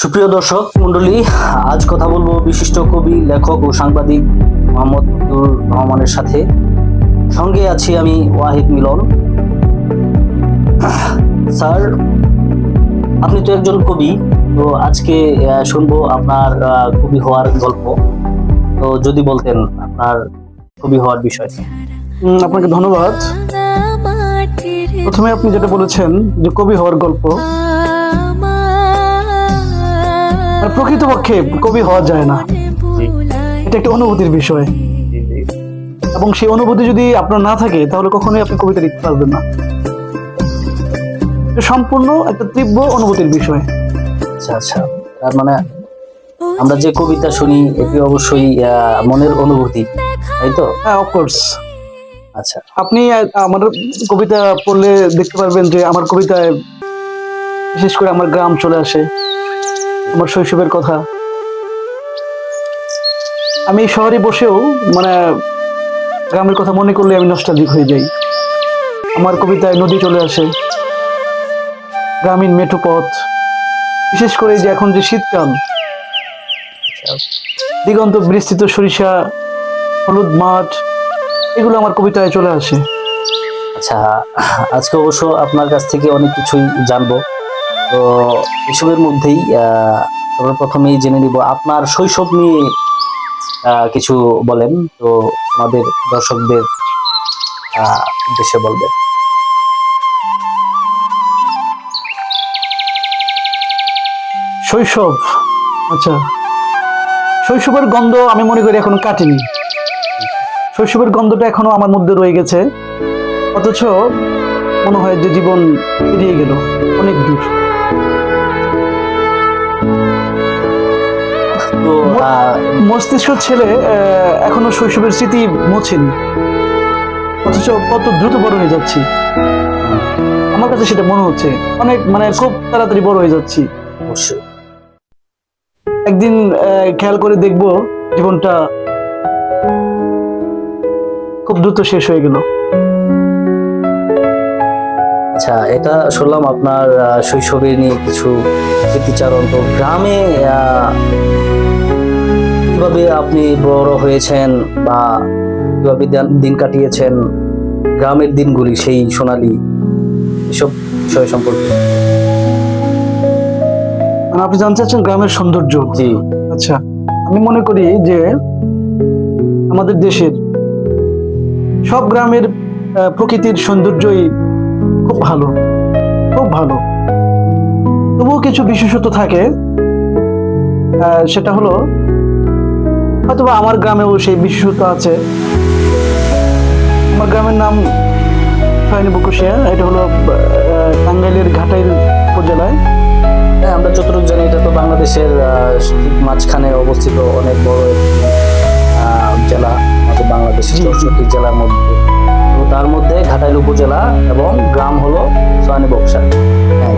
সুপ্রিয় দর্শক মন্ডলী আজ কথা বলব বিশিষ্ট কবি, লেখক ও সাংবাদিক মোহাম্মদ রহমানের সাথে। সঙ্গে আছি আমি ওয়াহিদ মিলন। স্যার, আপনি তো একজন কবি, তো আজকে শুনব আপনার কবি হওয়ার গল্প। তো যদি বলতেন আপনার কবি হওয়ার বিষয়। আপনাকে ধন্যবাদ। প্রথমে আপনি যেটা বলেছেন যে কবি হওয়ার গল্প প্রকৃতপক্ষে কবি হওয়া যায় না। এটা একটা অনুভূতির বিষয়। এবং সেই অনুভূতি যদি আপনার না থাকে তাহলে কখনোই আপনি কবিতা লিখতে পারবেন না। এটা সম্পূর্ণ একটা তীব্র অনুভূতির বিষয়। আচ্ছা আচ্ছা। তার মানে আমরা যে কবিতা শুনি এটি অবশ্যই মনের অনুভূতি তাই তো? হ্যাঁ অফকোর্স আচ্ছা। আপনি আমার কবিতা পড়লে দেখতে পারবেন যে আমার কবিতায় বিশেষ করে আমার গ্রাম চলে আসে। আমার শৈশবের কথা। আমি এই শহরে বসেও মানে গ্রামের কথা মনে করলে আমি নস্টালজিক হয়ে যাই। আমার কবিতায় নদী চলে আসে, গ্রামীণ মেঠো পথ। বিশেষ করে যে এখন যে শীতকাল, দিগন্ত বিস্তৃত সরিষা, হলুদ মাঠ, এগুলো আমার কবিতায় চলে আসে। আচ্ছা আজকে অবশ্য আপনার কাছ থেকে অনেক কিছুই জানব। তো এসবের মধ্যেই সর্বপ্রথমেই জেনে নিব আপনার শৈশব নিয়ে কিছু বলেন। তো আমাদের দর্শকদের উদ্দেশ্যে বলবেন। শৈশব? আচ্ছা। শৈশবের গন্ধ আমি মনে করি এখনও কাটেনি। শৈশবের গন্ধটা এখনও আমার মধ্যে রয়ে গেছে। অথচ মনে হয় যে জীবন পেরিয়ে গেল, অনেক দূর। মস্তিষ্ক ছেলে এখনও শৈশবের স্মৃতি মোছেনি। অথচ কত দ্রুত বড় হয়ে যাচ্ছি। আমার কাছে সেটা মনে হচ্ছে। অনেক মানে খুব তাড়াতাড়ি বড় হয়ে যাচ্ছি। অবশ্যই। একদিন খেয়াল করে দেখব জীবনটা খুব দ্রুত শেষ হয়ে গেল। আচ্ছা এটা শুনলাম আপনার শৈশবে নিয়ে কিছু স্মৃতিচারণ তো গ্রামে আহ, কীভাবে আপনি বড় হয়েছেন বা কীভাবে দিন- কাটিয়েছেন গ্রামের দিনগুলি সেই সোনালি এসব বিষয় সম্পর্কে। মানে আপনি জানতে চাচ্ছেন গ্রামের সৌন্দর্য? জি। আচ্ছা আমি মনে করি যে আমাদের দেশের সব গ্রামের প্রকৃতির সৌন্দর্যই খুব ভালো খুব ভালো। তবুও কিছু বিশেষত্ব থাকে। আহ, সেটা হলো হয়তোবা আমার গ্রামেও সেই বিশেষত্ব আছে। আমার গ্রামের নাম সয়নি বকুশিয়া, এটা হলো টাঙ্গাইলের ঘাটাইল উপজেলায়। হ্যাঁ আমরা যতটুকু জানি, এটা তো বাংলাদেশের মাঝখানে অবস্থিত অনেক বড় জেলা, আমাদের বাংলাদেশের। চৌষট্টি জেলার মধ্যে। তো তার মধ্যে ঘাটাইল উপজেলা এবং গ্রাম হলো সোয়ানি বক্সা হ্যাঁ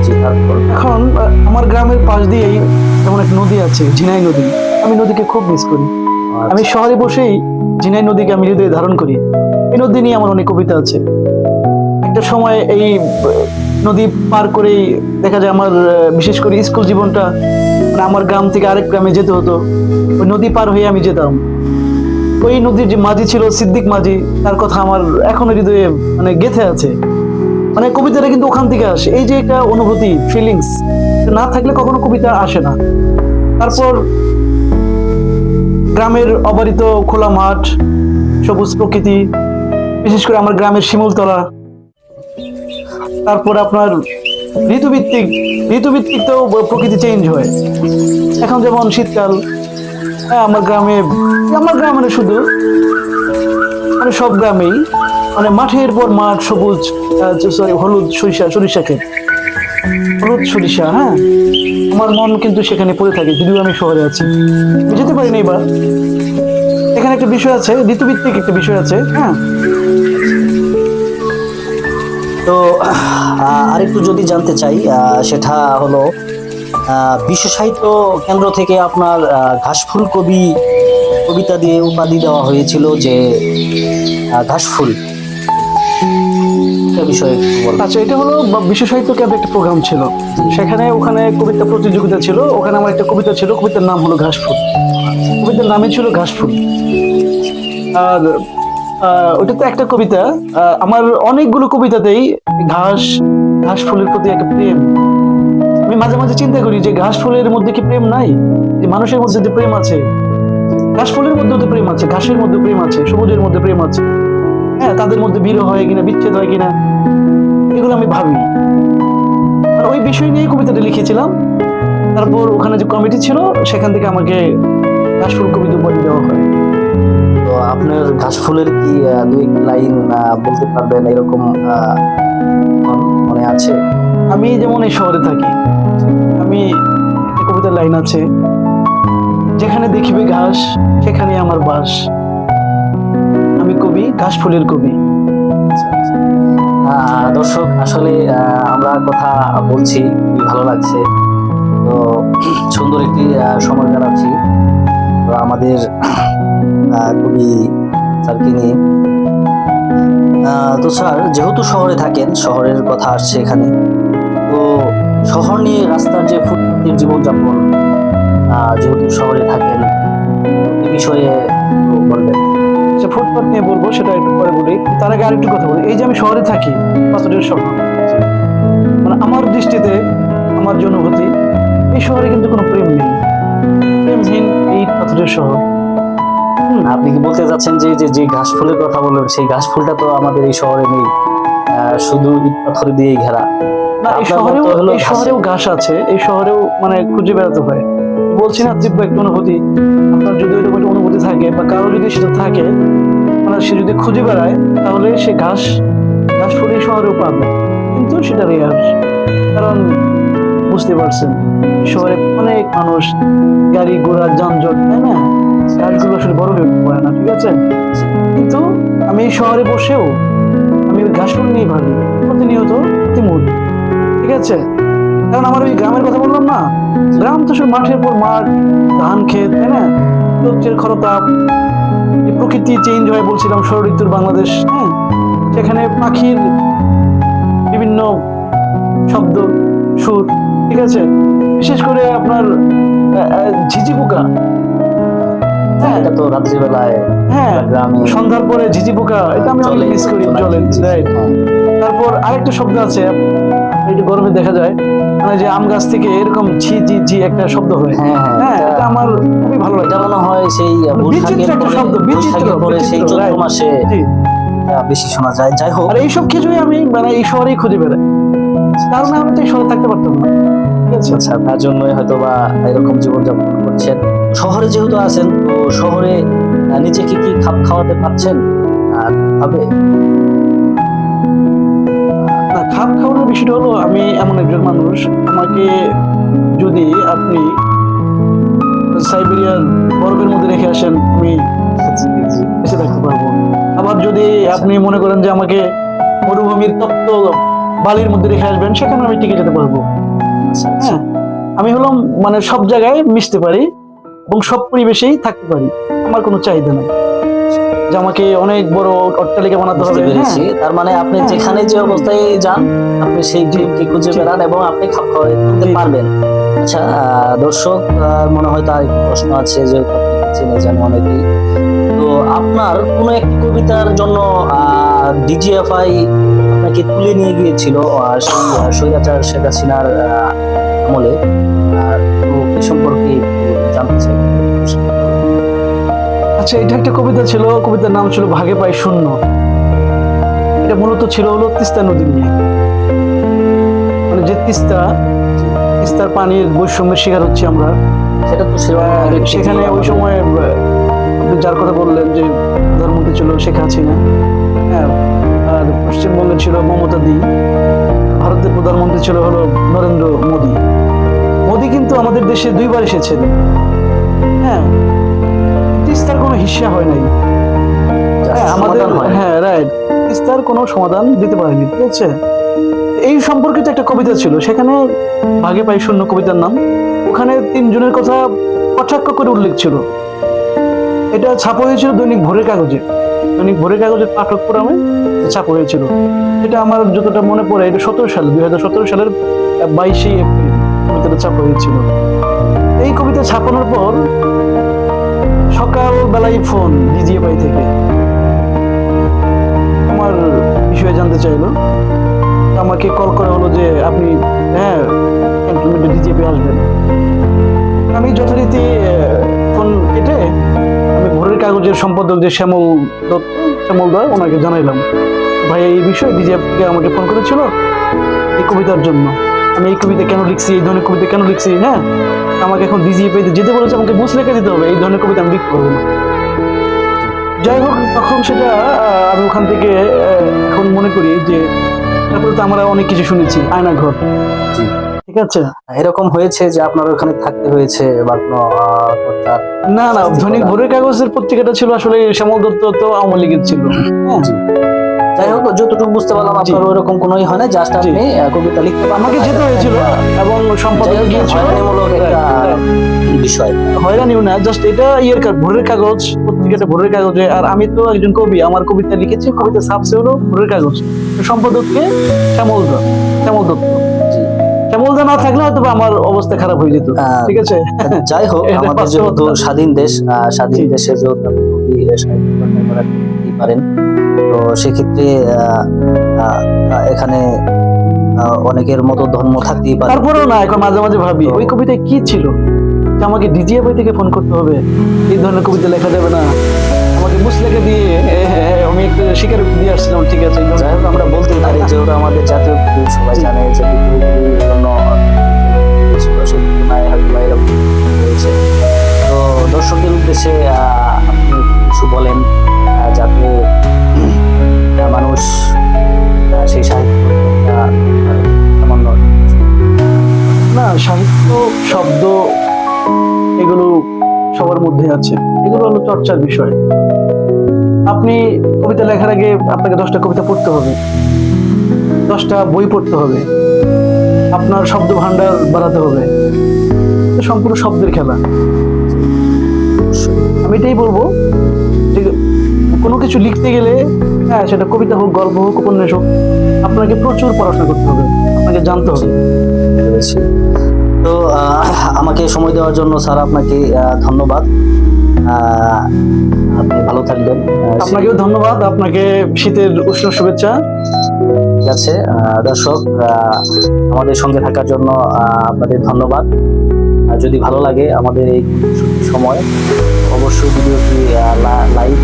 এখন আমার গ্রামের পাশ দিয়েই যেমন এক নদী আছে, ঝিনাই নদী। আমি নদীকে খুব মিস করি। আমি শহরে বসেই জিনাই নদীকে আমি হৃদয়ে ধারণ করি। এই নদী নিয়ে আমার অনেক কবিতা আছে। একটা সময় এই নদী পার করেই দেখা যায় আমার বিশেষ করে স্কুল জীবনটা মানে আমার গ্রাম থেকে আরেক গ্রামে যেতে হতো। ওই নদী পার হয়ে আমি যেতাম। ওই নদীর যে মাঝি ছিল, সিদ্দিক মাঝি, তার কথা আমার এখনও হৃদয়ে মানে গেথে আছে। মানে কবিতাটা কিন্তু ওখান থেকে আসে। এই যে একটা অনুভূতি ফিলিংস না থাকলে কখনো কবিতা আসে না। তারপর গ্রামের অবারিত খোলা মাঠ, সবুজ প্রকৃতি, বিশেষ করে আমার গ্রামের শিমুলতলা। তারপর আপনার ঋতুভিত্তিক ঋতুভিত্তিক তো প্রকৃতি চেঞ্জ হয়। এখন যেমন শীতকাল হ্যাঁ আমার গ্রামে, আমার গ্রাম মানে শুধু মানে সব গ্রামেই মানে মাঠের পর মাঠ, সবুজ সরি, হলুদ, সরিষা সরিষা ক্ষেত। হলুদ সরিষা হ্যাঁ? আমার মন কিন্তু সেখানে পড়ে থাকে যদিও আমি শহরে আছি। যেতে পারি না এবার। এখানে একটা বিষয় আছে ঋতুভিত্তিক একটা বিষয় আছে হ্যাঁ? তো আরেকটু যদি জানতে চাই সেটা হলো বিশ্ব সাহিত্য কেন্দ্র থেকে আপনার ঘাসফুল কবি কবিতা দিয়ে উপাধি দেওয়া হয়েছিল যে আহ, ঘাসফুল বিষয়ে আচ্ছা এটা হলো বিশ্ব সাহিত্য ক্যাম্প একটা প্রোগ্রাম ছিল। সেখানে ওখানে কবিতা প্রতিযোগিতা ছিল, ওখানে আমার একটা কবিতা ছিল, কবিতার নাম হলো ঘাসফুল। কবিতার ছিল ঘাসফুল। আর ওটা তো একটা কবিতা আমার অনেকগুলো কবিতাতেই ঘাস ঘাস ফুলের প্রতি একটা প্রেম। আমি মাঝে মাঝে চিন্তা করি যে ঘাস ফুলের মধ্যে কি প্রেম নাই? যে মানুষের মধ্যে যে প্রেম আছে। ঘাস ফুলের মধ্যে তো প্রেম আছে, ঘাসের মধ্যে প্রেম আছে, সবুজের মধ্যে প্রেম আছে। হ্যাঁ তাদের মধ্যে বিরহ হয় কিনা, বিচ্ছেদ হয় কিনা এগুলো আমি ভাবি আর ওই বিষয় নিয়ে কবিতাটা লিখেছিলাম। তারপর ওখানে যে কমিটি ছিল সেখান থেকে আমাকে ঘাসফুল কবিতা উপাধি দেওয়া হয়। তো আপনার ঘাস ফুলের কি দুই লাইন বলতে পারবেন এরকম মনে আছে? আমি যেমন এই শহরে থাকি আমি একটা কবিতার লাইন আছে যেখানে দেখিবে ঘাস সেখানে আমার বাস। আমি কবি ঘাস ফুলের কবি। দর্শক, আসলে আমরা কথা বলছি, খুবই ভালো লাগছে। তো, সুন্দর একটি সময় কাটাচ্ছি। তো আমাদের কবি স্যারকে নিয়ে। তো স্যার, যেহেতু শহরে থাকেন, শহরের কথা আসছে এখানে। তো শহর নিয়ে রাস্তার যে ফুটপাতের জীবনযাপন যেহেতু শহরে থাকেন, এ বিষয়ে বলবেন। যে ফুটপাত নিয়ে বলব সেটা একটু পরে বলি। তার আগে আরেকটু কথা বলি। এই যে আমি শহরে থাকি পাথরের শহর মানে আমার দৃষ্টিতে আমার যে অনুভূতি এই শহরে কিন্তু কোনো প্রেম নেই। প্রেমহীন এই পাথরের শহর। আপনি কি বলতে চাচ্ছেন যে যে যে ঘাস ফুলের কথা বললেন সেই ঘাস ফুলটা তো আমাদের এই শহরে নেই? আহ, শুধু ইট পাথর দিয়েই ঘেরা। না এই শহরেও এই শহরেও ঘাস আছে এই শহরেও মানে খুঁজে বেড়াতে হয়। বলছি না তীব্র একটা অনুভূতি। আপনার যদি ওইরকম একটা অনুভূতি থাকে বা কারও যদি সেটা থাকে মানে সে যদি খুঁজে বেড়ায়, তাহলে সে ঘাস ঘাস ফুল শহরেও পাবে কিন্তু সেটা রেয়ার কারণ বুঝতে পারছেন, শহরে অনেক মানুষ গাড়ি ঘোড়া, যানজট, তাই না? ঘাসগুলো আসলে বড় হয়ে পড়ে না, ঠিক আছে? কিন্তু আমি শহরে বসেও আমি ঘাস ফুল নিয়ে ভাবি, প্রতিনিয়ত প্রতি মুহূর্তে ঠিক আছে? কারণ আমার ওই গ্রামের কথা বললাম না। গ্রাম তো শুধু মাঠের পর মাঠ ধান ক্ষেত তাই না? রৌদ্রের খরতাপ প্রকৃতি চেঞ্জ হয় বলছিলাম ষড় ঋতুর বাংলাদেশ হ্যাঁ? সেখানে পাখির বিভিন্ন শব্দ সুর ঠিক আছে? বিশেষ করে আপনার ঝিঝি পোকা। হ্যাঁ এটা তো রাত্রিবেলায় হ্যাঁ সন্ধ্যার পরে ঝিঝি পোকা এটা আমি অনেক মিস করি right. হ্যাঁ। তারপর আরেকটা শব্দ আছে একটু গরমে দেখা যায় মানে যে আম গাছ থেকে এরকম ঝি ঝি ঝি একটা শব্দ হয়। হ্যাঁ হ্যাঁ হ্যাঁ এটা- আমার খুবই ভালো লাগে। এটা মনে হয় সেই মানে বিচিত্র একটা শব্দ, বিচিত্র, পরে সেই চৈত্র মাসে বেশি শোনা যায়। যাই হোক। আর এইসব কিছুই আমি মানে এই শহরেই খুঁজে বেড়াই। কারণ আমি তো এই শহরে থাকতে পারতাম না। আচ্ছা তার জন্যই হয়তো বা এরকম জীবনযাপন করছেন। শহরে যেহেতু আছেন তো শহরে নিজেকে কি খাপ খাওয়াতে পারছেন? আর হবে? খাপ খাওয়ানোর বিষয়টা হলো, আমি এমন একজন মানুষ। আমাকে যদি আপনি সাইবেরিয়ার বরফের মধ্যে রেখে আসেন, আমি বেঁচে থাকতে পারব। আবার যদি আপনি মনে করেন যে আমাকে মরুভূমির তপ্ত বালির মধ্যে রেখে আসবেন, সেখানে আমি টিকে যেতে পারব। হ্যাঁ আমি হলাম মানে সব জায়গায় মিশতে পারি এবং সব পরিবেশেই থাকতে পারি। আমার কোনো চাহিদা নাই। যে আমাকে অনেক বড় অট্টালিকা বানাতে হবে হ্যাঁ। পেরেছি। তার মানে আপনি হ্যাঁ। যেখানে যে অবস্থায় যান আপনি সেই ড্রিমকে খুঁজে বেড়ান এবং আপনি খাপ খাওয়াতে পারবেন। আচ্ছা দর্শক মনে হয় তার প্রশ্ন আছে যে চেনে জানে অনেকেই। তো আপনার কোনো একটি কবিতার জন্য ডিজিএফআই আপনাকে তুলে নিয়ে গিয়েছিল স্বৈরাচার শেখ হাসিনার আমলে? এই সম্পর্কে জানতে চাই। আচ্ছা এটা একটা কবিতা ছিল কবিতার নাম ছিল ভাগে পাই শূন্য। এটা মূলত ছিল হলো তিস্তা নদী নিয়ে। মানে যে তিস্তা তিস্তার পানির বৈষম্যের শিকার হচ্ছি আমরা। সেটা তো সেখানে ওই সময় আপনি যার কথা বললেন যে প্রধানমন্ত্রী ছিল শেখ হাসিনা হ্যাঁ আর পশ্চিমবঙ্গে ছিল মমতা দি ভারতের প্রধানমন্ত্রী ছিল হলো নরেন্দ্র মোদী। মোদী কিন্তু আমাদের দেশে দুইবার এসেছেন। হ্যাঁ তিস্তার কোনো হিস্সা হয় নাই। হ্যাঁ আমাদের হয়। হ্যাঁ রাইট তিস্তার কোনো সমাধান দিতে পারেনি ঠিক আছে? এই সম্পর্কিত একটা কবিতা ছিল সেখানে ভাগে পাই শূন্য কবিতার নাম। ওখানে তিনজনের কথা কটাক্ষ করে উল্লেখ ছিল। এটা ছাপা হয়েছিল দৈনিক ভোরের কাগজে। দৈনিক ভোরের কাগজের পাঠক ফোরামে ছাপা হয়েছিল। এটা আমার যতটা মনে পড়ে এটা সতেরো সাল দুই হাজার সতেরো সালের বাইশে এপ্রিল কবিতাটা ছাপা হয়েছিল। এই কবিতা ছাপানোর পর সকালবেলায় ফোন ডিজিএফআই থেকে। আমার বিষয়ে জানতে চাইলো। আমাকে কল করা হলো যে আপনি হ্যাঁ ক্যান্টনমেন্টে ডিজিএফআই আসবেন। আমি যথারীতি ফোন কেটে আমি ভোরের কাগজের সম্পাদক যে শ্যামল দত্ত, শ্যামল দয় ওনাকে জানাইলাম। ভাই, এই বিষয়ে ডিজিএফকে আমাকে ফোন করেছিল এই কবিতার জন্য। আমি এই কবিতা কেন লিখছি, এই ধরনের কবিতা কেন লিখছি হ্যাঁ? আমাকে এখন ডিজিএফে যেতে বলেছে আমাকে বুঝ লেখা দিতে হবে। এই ধরনের কবিতা আমি লিখতে পারব না। যাই হোক তখন সেটা আমি ওখান থেকে এখন মনে করি যে তারপরে তো আমরা অনেক কিছু শুনেছি আয়না ঘর। জি। ঠিক আছে? এরকম হয়েছে যে আপনার ওখানে থাকতে হয়েছে বা না না ধনী। ভোরের কাগজের পত্রিকাটা ছিল আসলে শ্যামল দত্ত তো আওয়ামী লীগের ছিল। যাই হোক যতটুকু বুঝতে পারলাম। আপনার ওরকম কোনোই হয় না জাস্ট আপনি কবিতা লিখতে আমাকে যেতে হয়েছিল এবং সম্পাদক গিয়েছিল বিষয়। হয়রানিও না জাস্ট এটা ইয়ের ভোরের কাগজ পত্রিকাটা ভোরের কাগজে। আর আমি তো একজন কবি আমার কবিতা লিখেছি কবিতা ছাপছে হলো ভোরের কাগজ। সম্পাদককে শ্যামল দত্ত শ্যামল দত্ত। জি। শ্যামল দা না থাকলে হয়তো আমার অবস্থা খারাপ হয়ে যেত ঠিক আছে? যাই হোক আমাদের যেহেতু স্বাধীন দেশ স্বাধীন। দেশে যেহেতু পারেন তো সেক্ষেত্রে এখানে অনেকের মতো ধর্ম থাকতেই পারে। তারপরেও না এখন মাঝে মাঝে ভাবি ওই কবিতায় কি ছিল? যে আমাকে ডিজিএফআই থেকে ফোন করতে হবে। এই ধরনের কবিতা লেখা যাবে না। আমাকে বুঝ লেখা দিয়ে আমি একটা স্বীকার দিয়ে আসছিলাম ঠিক আছে আমরা বলতেই পারি যে ওরা আমাদের জাতীয় কবি সবাই জানে যে জন্য তো দর্শকদের উদ্দেশ্যে আপনি কিছু বলেন। সবার মধ্যে আছে। এগুলো হলো চর্চার বিষয়। আপনি কবিতা লেখার আগে আপনাকে দশটা কবিতা পড়তে হবে। দশটা বই পড়তে হবে। আপনার শব্দ ভান্ডার বাড়াতে হবে। সম্পূর্ণ শব্দের খেলা। আমি এটাই বলব যে কোনো কিছু লিখতে গেলে হ্যাঁ সেটা কবিতা হোক, গল্প হোক, উপন্যাস হোক, আপনাকে প্রচুর পড়াশোনা করতে হবে। আপনাকে জানতে হবে। তো আমাকে সময় দেওয়ার জন্য স্যার আপনাকে ধন্যবাদ। আপনি ভালো থাকবেন। আপনাকেও ধন্যবাদ আপনাকে শীতের উষ্ণ শুভেচ্ছা। ঠিক আছে দর্শক আমাদের সঙ্গে থাকার জন্য আপনাদের ধন্যবাদ। যদি ভালো লাগে আমাদের এই সময় অবশ্যই ভিডিওটি লাইক